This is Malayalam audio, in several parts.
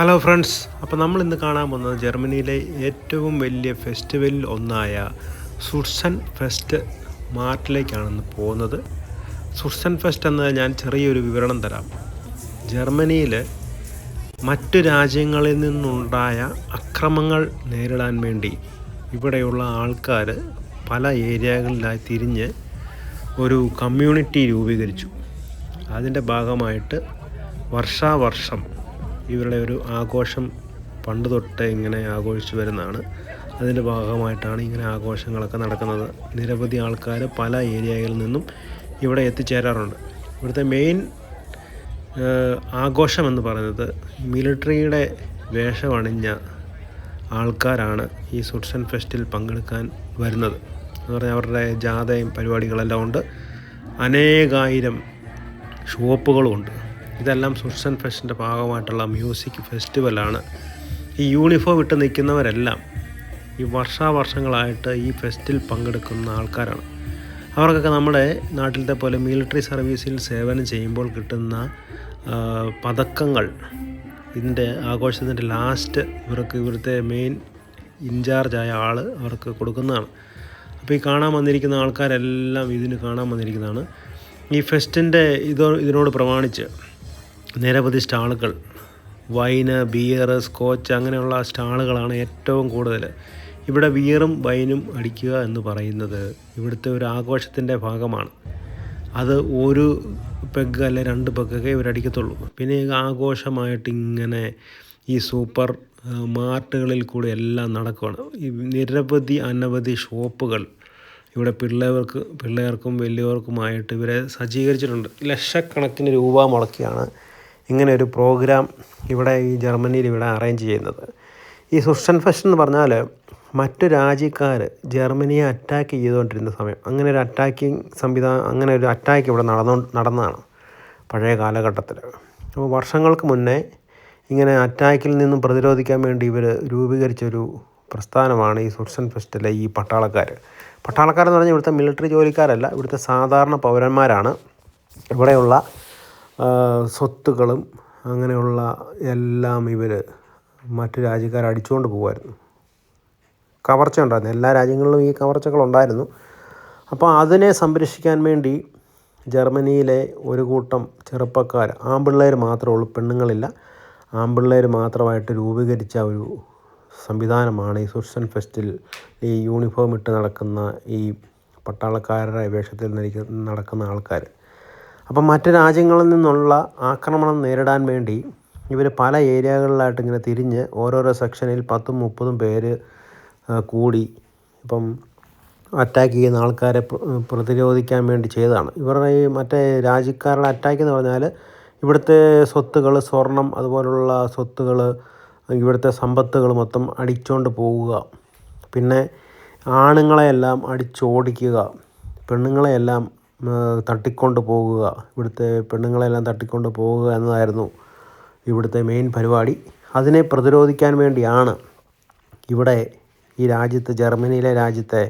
ഹലോ ഫ്രണ്ട്സ് അപ്പോൾ നമ്മൾ ഇന്ന് കാണാൻ പോകുന്നത് ജർമ്മനിയിലെ ഏറ്റവും വലിയ ഫെസ്റ്റിവലിൽ ഒന്നായ സുർസൻ ഫെസ്റ്റ് മാർട്ടിലേക്കാണ് ഇന്ന് പോകുന്നത്. സുർസൻ ഫെസ്റ്റ് എന്നത് ഞാൻ ചെറിയൊരു വിവരണം തരാം. ജർമ്മനിയിൽ മറ്റു രാജ്യങ്ങളിൽ നിന്നുണ്ടായ അക്രമങ്ങൾ നേരിടാൻ വേണ്ടി ഇവിടെയുള്ള ആൾക്കാർ പല ഏരിയകളിലായി തിരിഞ്ഞ് ഒരു കമ്മ്യൂണിറ്റി രൂപീകരിച്ചു. അതിന്റെ ഭാഗമായിട്ട് വർഷാവർഷം ഇവരുടെ ഒരു ആഘോഷം പണ്ട് തൊട്ടേ ഇങ്ങനെ ആഘോഷിച്ചു വരുന്നതാണ്. അതിന്റെ ഭാഗമായിട്ടാണ് ഇങ്ങനെ ആഘോഷങ്ങളൊക്കെ നടക്കുന്നത്. നിരവധി ആൾക്കാർ പല ഏരിയകളിൽ നിന്നും ഇവിടെ എത്തിച്ചേരാറുണ്ട്. ഇവിടുത്തെ മെയിൻ ആഘോഷം എന്ന് പറയുന്നത് മിലിറ്ററിയുടെ വേഷമണിഞ്ഞ ആൾക്കാരാണ് ഈ സുട്സൺ ഫെസ്റ്റിൽ പങ്കെടുക്കാൻ വരുന്നത്. എന്ന് പറഞ്ഞാൽ അവരുടെ ജാഥയും പരിപാടികളെല്ലാം ഉണ്ട്. അനേകായിരം ഷോപ്പുകളുമുണ്ട് ഇതെല്ലാം സുഷൻ ഫെസ്റ്റിന്റെ ഭാഗമായിട്ടുള്ള മ്യൂസിക് ഫെസ്റ്റിവലാണ്. ഈ യൂണിഫോം ഇട്ട് നിൽക്കുന്നവരെല്ലാം ഈ വർഷാവർഷങ്ങളായിട്ട് ഈ ഫെസ്റ്റിൽ പങ്കെടുക്കുന്ന ആൾക്കാരാണ്. അവർക്കൊക്കെ നമ്മുടെ നാട്ടിലത്തെ പോലെ മിലിറ്ററി സർവീസിൽ സേവനം ചെയ്യുമ്പോൾ കിട്ടുന്ന പതക്കങ്ങൾ ഇതിന്റെ ആഘോഷത്തിന്റെ ലാസ്റ്റ് ഇവർക്ക് ഇവിടുത്തെ മെയിൻ ഇൻചാർജായ ആൾ അവർക്ക് കൊടുക്കുന്നതാണ്. അപ്പോൾ ഈ കാണാൻ വന്നിരിക്കുന്ന ആൾക്കാരെല്ലാം ഇതിന് കാണാൻ വന്നിരിക്കുന്നതാണ്. ഈ ഫെസ്റ്റിന്റെ ഇതോ ഇതിനോട് പ്രമാണിച്ച് നിരവധി സ്റ്റാളുകൾ. വൈന് ബിയർ സ്കോച്ച് അങ്ങനെയുള്ള സ്റ്റാളുകളാണ് ഏറ്റവും കൂടുതൽ. ഇവിടെ ബിയറും വൈനും അടിക്കുക എന്ന് പറയുന്നത് ഇവിടുത്തെ ഒരു ആഘോഷത്തിന്റെ ഭാഗമാണ്. അത് ഒരു പെഗ് അല്ലെ രണ്ട് പെഗ്ഗൊക്കെ ഇവരടിക്കത്തുള്ളൂ പിന്നെ ആഘോഷമായിട്ട് ഇങ്ങനെ ഈ സൂപ്പർ മാർട്ടുകളിൽ കൂടെ എല്ലാം നടക്കുകയാണ് ഈ നിരവധി അനവധി ഷോപ്പുകൾ ഇവിടെ പിള്ളേർക്ക് പിള്ളേർക്കും വലിയവർക്കുമായിട്ട് ഇവരെ സജ്ജീകരിച്ചിട്ടുണ്ട്. ലക്ഷക്കണക്കിന് രൂപ മുടക്കിയാണ് ഇങ്ങനെ ഒരു പ്രോഗ്രാം ഇവിടെ ഈ ജർമ്മനിയിൽ ഇവിടെ അറേഞ്ച് ചെയ്യുന്നത്. ഈ സുഷൻ ഫെസ്റ്റ് എന്ന് പറഞ്ഞാൽ മറ്റു രാജ്യക്കാർ ജർമ്മനിയെ അറ്റാക്ക് ചെയ്തുകൊണ്ടിരുന്ന സമയം. അങ്ങനെ ഒരു അറ്റാക്കിങ് സംവിധാനം അങ്ങനെ ഒരു അറ്റാക്ക് ഇവിടെ നടന്നു നടന്നതാണ് പഴയ കാലഘട്ടത്തിൽ അപ്പോൾ വർഷങ്ങൾക്ക് മുന്നേ ഇങ്ങനെ അറ്റാക്കിൽ നിന്നും പ്രതിരോധിക്കാൻ വേണ്ടി ഇവർ രൂപീകരിച്ചൊരു പ്രസ്ഥാനമാണ് ഈ സുഷൻ ഫെസ്റ്റിലെ ഈ പട്ടാളക്കാർ പട്ടാളക്കാരെന്ന് പറഞ്ഞാൽ ഇവിടുത്തെ മിലിറ്ററി ജോലിക്കാരല്ല ഇവിടുത്തെ സാധാരണ പൗരന്മാരാണ്. ഇവിടെയുള്ള സ്വത്തുക്കളും അങ്ങനെയുള്ള എല്ലാം ഇവർ മറ്റു രാജ്യക്കാർ അടിച്ചുകൊണ്ട് പോകുമായിരുന്നു കവർച്ച ഉണ്ടായിരുന്നു. എല്ലാ രാജ്യങ്ങളിലും ഈ കവർച്ചകളുണ്ടായിരുന്നു അപ്പോൾ അതിനെ സംരക്ഷിക്കാൻ വേണ്ടി ജർമ്മനിയിലെ ഒരു കൂട്ടം ചെറുപ്പക്കാർ ആൺപിള്ളേർ മാത്രമേ ഉള്ളൂ പെണ്ണുങ്ങളില്ല. ആൺപിള്ളേർ മാത്രമായിട്ട് രൂപീകരിച്ച ഒരു സംവിധാനമാണ് ഈ സുഷൻ ഫെസ്റ്റിൽ ഈ യൂണിഫോം ഇട്ട് നടക്കുന്ന ഈ പട്ടാളക്കാരുടെ വേഷത്തിൽ നിൽക്കുന്ന നടക്കുന്ന ആൾക്കാർ അപ്പം മറ്റു രാജ്യങ്ങളിൽ നിന്നുള്ള ആക്രമണം നേരിടാൻ വേണ്ടി ഇവർ പല ഏരിയകളിലായിട്ട് ഇങ്ങനെ തിരിഞ്ഞ് ഓരോരോ സെക്ഷനിൽ പത്തും മുപ്പതും പേര് കൂടി ഇപ്പം അറ്റാക്ക് ചെയ്യുന്ന ആൾക്കാരെ പ്രതിരോധിക്കാൻ വേണ്ടി ചെയ്തതാണ്. ഇവരുടെ ഈ മറ്റേ രാജ്യക്കാരുടെ അറ്റാക്ക് എന്ന് പറഞ്ഞാൽ ഇവിടുത്തെ സ്വത്തുകൾ സ്വർണം അതുപോലുള്ള സ്വത്തുകൾ ഇവിടുത്തെ സമ്പത്തുകൾ മൊത്തം അടിച്ചുകൊണ്ട് പോവുക. പിന്നെ ആണുങ്ങളെയെല്ലാം അടിച്ചോടിക്കുക പെണ്ണുങ്ങളെയെല്ലാം തട്ടിക്കൊണ്ട് പോകുക. ഇവിടുത്തെ പെണ്ണുങ്ങളെല്ലാം തട്ടിക്കൊണ്ട് പോകുക എന്നതായിരുന്നു ഇവിടുത്തെ മെയിൻ പരിപാടി. അതിനെ പ്രതിരോധിക്കാൻ വേണ്ടിയാണ് ഇവിടെ ഈ രാജ്യത്ത് ജർമ്മനിയിലെ രാജ്യത്തെ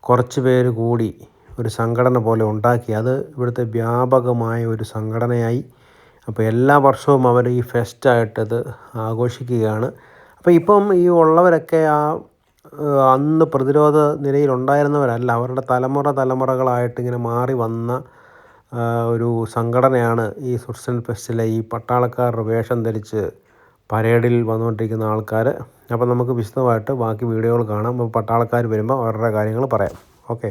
കുറച്ച് പേര് കൂടി ഒരു സംഘടന പോലെ ഉണ്ടാക്കി. അത് ഇവിടുത്തെ വ്യാപകമായ ഒരു സംഘടനയായി. അപ്പോൾ എല്ലാ വർഷവും അവർ ഈ ഫെസ്റ്റായിട്ടത് ആഘോഷിക്കുകയാണ്. അപ്പോൾ ഇപ്പം ഈ ഉള്ളവരൊക്കെ ആ അന്ന് പ്രതിരോധ നിലയിലുണ്ടായിരുന്നവരല്ല. അവരുടെ തലമുറ തലമുറകളായിട്ട് ഇങ്ങനെ മാറി വന്ന ഒരു സംഘടനയാണ് ഈ സുർസൻ ഫെസ്റ്റിലെ ഈ പട്ടാളക്കാരുടെ വേഷം ധരിച്ച് പരേഡിൽ വന്നുകൊണ്ടിരിക്കുന്ന ആൾക്കാർ അപ്പോൾ നമുക്ക് വിശദമായിട്ട് ബാക്കി വീഡിയോകൾ കാണാം. പട്ടാളക്കാർ വരുമ്പോൾ അവരുടെ കാര്യങ്ങൾ പറയാം. ഓക്കെ.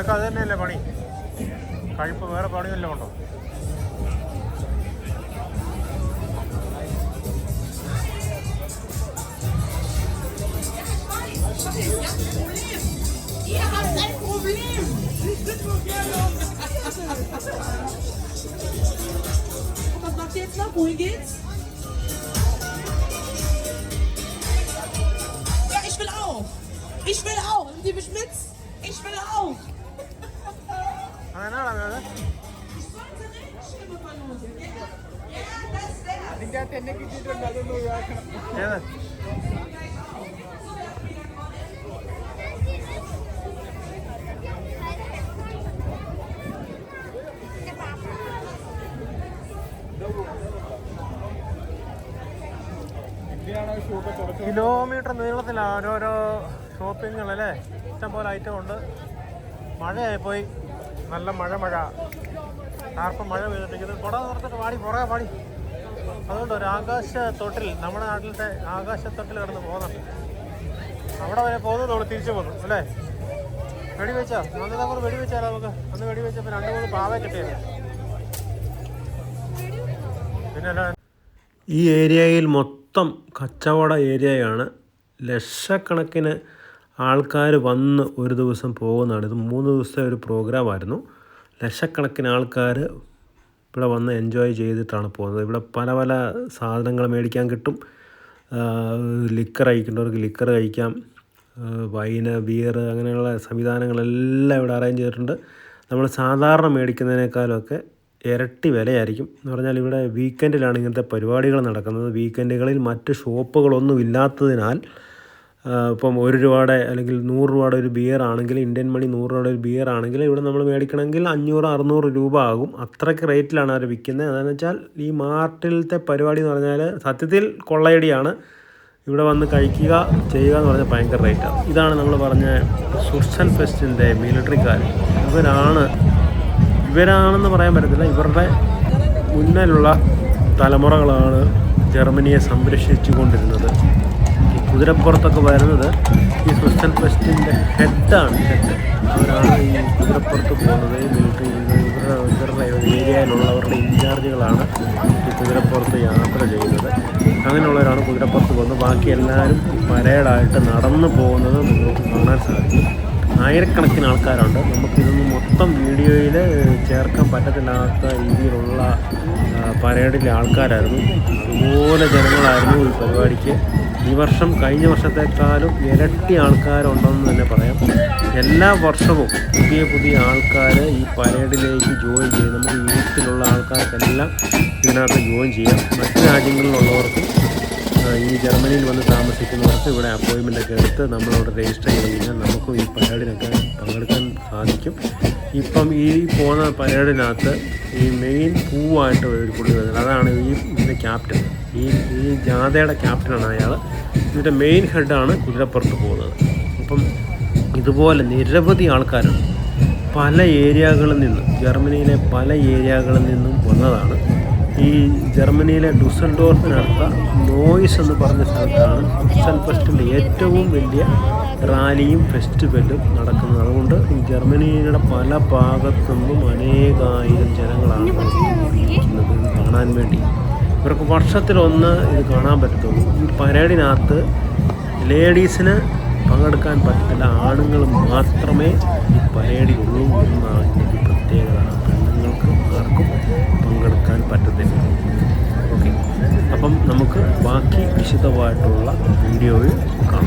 നിനക്ക് അത് തന്നെയല്ലേ പണി കഴിപ്പ് വേറെ ഉണ്ടോ ein Problem! Und was macht ihr jetzt noch? Wohin geht's? Ja, ich will auch! Ich will auch! Haben die mich mit? Ich will auch! അതിന്റെ അകത്ത് എന്നെ കിട്ടിയിട്ടുണ്ട് കിലോമീറ്റർ നീളത്തിലാണ് ഓരോരോ ഷോപ്പിങ്ങുകൾ അല്ലേ ഇഷ്ടംപോലെ ഐറ്റം ഉണ്ട്. മഴയായിപ്പോയി. നല്ല മഴ മഴ. ടാർപ്പം മഴ പെയ്തിട്ട് കുട നിർത്തിട്ട് പാടി പുറകെ പാടി അതുകൊണ്ട് ഒരു ആകാശ തൊട്ടിൽ നമ്മുടെ നാട്ടിലത്തെ ആകാശ തൊട്ടിൽ കിടന്ന് പോകുന്നുണ്ട്. അവിടെ വരെ പോകുന്നത് നമ്മൾ തിരിച്ചു പോകുന്നു അല്ലേ? വെടിവെച്ചാ അന്ന് നമ്മൾ വെടിവെച്ചാലോ നമുക്ക്? അന്ന് വെടിവെച്ചപ്പോൾ രണ്ട് മൂന്ന് പാവ കിട്ടിയത് പിന്നെ ഈ ഏരിയയിൽ മൊത്തം കച്ചവട ഏരിയയാണ് ലക്ഷക്കണക്കിന് ആൾക്കാർ വന്ന് ഒരു ദിവസം പോകുന്നതാണ്. ഇത് മൂന്ന് ദിവസത്തെ ഒരു പ്രോഗ്രാമായിരുന്നു ലക്ഷക്കണക്കിന് ആൾക്കാർ ഇവിടെ വന്ന് എൻജോയ് ചെയ്തിട്ടാണ് പോകുന്നത്. ഇവിടെ പല പല സാധനങ്ങൾ മേടിക്കാൻ കിട്ടും. ലിക്കർ കഴിക്കേണ്ടവർക്ക് ലിക്കർ കഴിക്കാം. വൈന് ബിയർ അങ്ങനെയുള്ള സംവിധാനങ്ങളെല്ലാം ഇവിടെ അറേഞ്ച് ചെയ്തിട്ടുണ്ട്. നമ്മൾ സാധാരണ മേടിക്കുന്നതിനേക്കാളൊക്കെ ഇരട്ടി വിലയായിരിക്കും. എന്ന് പറഞ്ഞാൽ ഇവിടെ വീക്കെൻഡിലാണ് ഇങ്ങനത്തെ പരിപാടികൾ നടക്കുന്നത്. വീക്കെൻഡുകളിൽ മറ്റ് ഷോപ്പുകളൊന്നും ഇല്ലാത്തതിനാൽ ഇപ്പം ഒരു രൂപയുടെ അല്ലെങ്കിൽ നൂറ് രൂപയുടെ ഒരു ബിയർ ആണെങ്കിൽ ഇന്ത്യൻ മണി നൂറ് രൂപയുടെ ഒരു ബിയർ ആണെങ്കിൽ ഇവിടെ നമ്മൾ മേടിക്കണമെങ്കിൽ അഞ്ഞൂറ് അറുന്നൂറ് രൂപ ആകും. അത്രയ്ക്ക് റേറ്റിലാണ് അവർ വിൽക്കുന്നത്. അതെന്ന് വെച്ചാൽ ഈ മാർട്ടിലത്തെ പരിപാടി എന്ന് പറഞ്ഞാൽ സത്യത്തിൽ കൊള്ളയടിയാണ്. ഇവിടെ വന്ന് കഴിക്കുക ചെയ്യുക എന്ന് പറഞ്ഞാൽ ഭയങ്കര റേറ്റാണ് ഇതാണ് നമ്മൾ പറഞ്ഞ സുർസൻ ഫെസ്റ്റിന്റെ മിലിറ്ററിക്കാർ ഇവരാണ് ഇവരാണെന്ന് പറയാൻ പറ്റത്തില്ല. ഇവരുടെ മുന്നിലുള്ള തലമുറകളാണ് ജർമ്മനിയെ സംരക്ഷിച്ചു കൊണ്ടിരുന്നത് കുതിരപ്പുറത്തൊക്കെ വരുന്നത് ഈ സ്പെഷ്യൽ ഫെസ്റ്റിന്റെ ഹെഡാണ്. ഹെഡ്. അവരാണ് ഈ കുതിരപ്പുറത്ത് പോകുന്നത്. മിലിറ്ററി ഇവരുടെ ഏരിയയിലുള്ളവരുടെ ഇൻചാർജുകളാണ് ഈ കുതിരപ്പുറത്ത് യാത്ര ചെയ്യുന്നത്. അങ്ങനെയുള്ളവരാണ് കുതിരപ്പുറത്ത് പോകുന്നത്. ബാക്കി എല്ലാവരും പരേഡായിട്ട് നടന്നു പോകുന്നത് നമുക്ക് കാണാൻ സാധിക്കും. ആയിരക്കണക്കിന് ആൾക്കാരുണ്ട്. നമുക്കിതൊന്നും മൊത്തം വീഡിയോയിൽ ചേർക്കാൻ പറ്റത്തില്ലാത്ത രീതിയിലുള്ള പരേഡിലെ ആൾക്കാരായിരുന്നു. അതുപോലെ ജനങ്ങളായിരുന്നു ഈ പരിപാടിക്ക്. ഈ വർഷം കഴിഞ്ഞ വർഷത്തെക്കാളും ഇരട്ടി ആൾക്കാരുണ്ടെന്ന് തന്നെ പറയാം. എല്ലാ വർഷവും പുതിയ പുതിയ ആൾക്കാർ ഈ പരേഡിലേക്ക് ജോയിൻ ചെയ്യും നമുക്ക് യൂത്തിലുള്ള ആൾക്കാർക്കെല്ലാം ഇതിനകത്ത് ജോയിൻ ചെയ്യാം. മറ്റ് രാജ്യങ്ങളിലുള്ളവർക്കും ഈ ജർമ്മനിയിൽ വന്ന് താമസിക്കുന്നവർക്ക് ഇവിടെ അപ്പോയിൻമെന്റ് ഒക്കെ എടുത്ത് നമ്മളവിടെ രജിസ്റ്റർ ചെയ്ത് കഴിഞ്ഞാൽ നമുക്കും ഈ പരേഡിനൊക്കെ പങ്കെടുക്കാൻ സാധിക്കും ഇപ്പം ഈ പോകുന്ന പരേഡിനകത്ത് ഈ മെയിൻ പൂവായിട്ട് ഒരു പുള്ളി വരുന്നത്. അതാണ് ഈ ഇതിന്റെ ക്യാപ്റ്റൻ ഈ ഈ ജാഥയുടെ ക്യാപ്റ്റനാണ് അയാൾ ഇതിന്റെ മെയിൻ ഹെഡാണ് കുതിരപ്പുറത്ത് പോകുന്നത്. അപ്പം ഇതുപോലെ നിരവധി ആൾക്കാരുണ്ട്. പല ഏരിയകളിൽ നിന്നും ജർമ്മനിയിലെ പല ഏരിയകളിൽ നിന്നും വന്നതാണ് ഈ ജർമ്മനിയിലെ ഡുസൽഡോർഫിനടുത്ത നോയിസ് എന്ന് പറഞ്ഞ സ്ഥലത്താണ് ഫുട്സൽ ഫെസ്റ്റിന്റെ ഏറ്റവും വലിയ റാലിയും ഫെസ്റ്റിവലും നടക്കുന്നത്. അതുകൊണ്ട് ഈ ജർമ്മനിയുടെ പല ഭാഗത്തു നിന്നും അനേകായിരം ജനങ്ങളാണ് ഇരിക്കുന്നത് കാണാൻ വേണ്ടി. ഇവർക്ക് വർഷത്തിലൊന്ന് ഇത് കാണാൻ പറ്റത്തുള്ളൂ. ഈ പരേഡിനകത്ത് ലേഡീസിന് പങ്കെടുക്കാൻ പറ്റില്ല ആണുങ്ങൾ മാത്രമേ ഈ പരേഡിലുള്ളൂ എന്നാണ് ഇതിന്റെ വീഡിയോയിൽ കാണാം